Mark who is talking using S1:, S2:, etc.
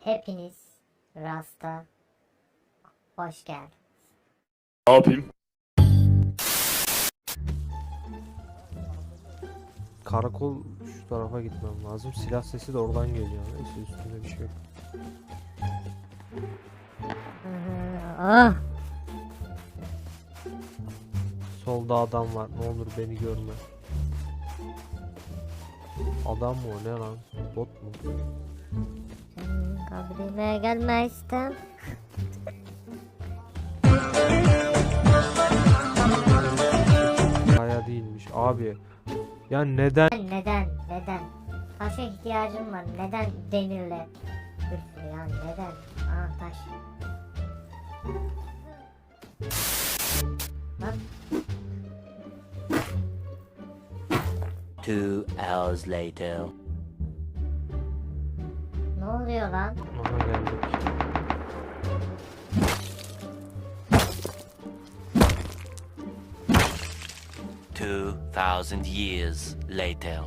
S1: Hepiniz Rasta hoş geldiniz.
S2: Ne yapayım?
S3: Karakol şu tarafa gitmem lazım. Silah sesi de oradan geliyor. Neyse üstünde bir şey yok.
S1: Ah,
S3: Solda adam var. Ne olur beni görme. Adam mı o ne lan? Bot mu?
S1: Kabrime gelme istem.
S3: Kaya değilmiş. Abi. Ya neden?
S1: Neden? Neden? Taşa ihtiyacım var. Neden demirle? Üf ya neden? Aa taş.
S4: Two hours later.
S1: Ne oluyor lan?
S3: Aha geldik.
S4: Two thousand years later.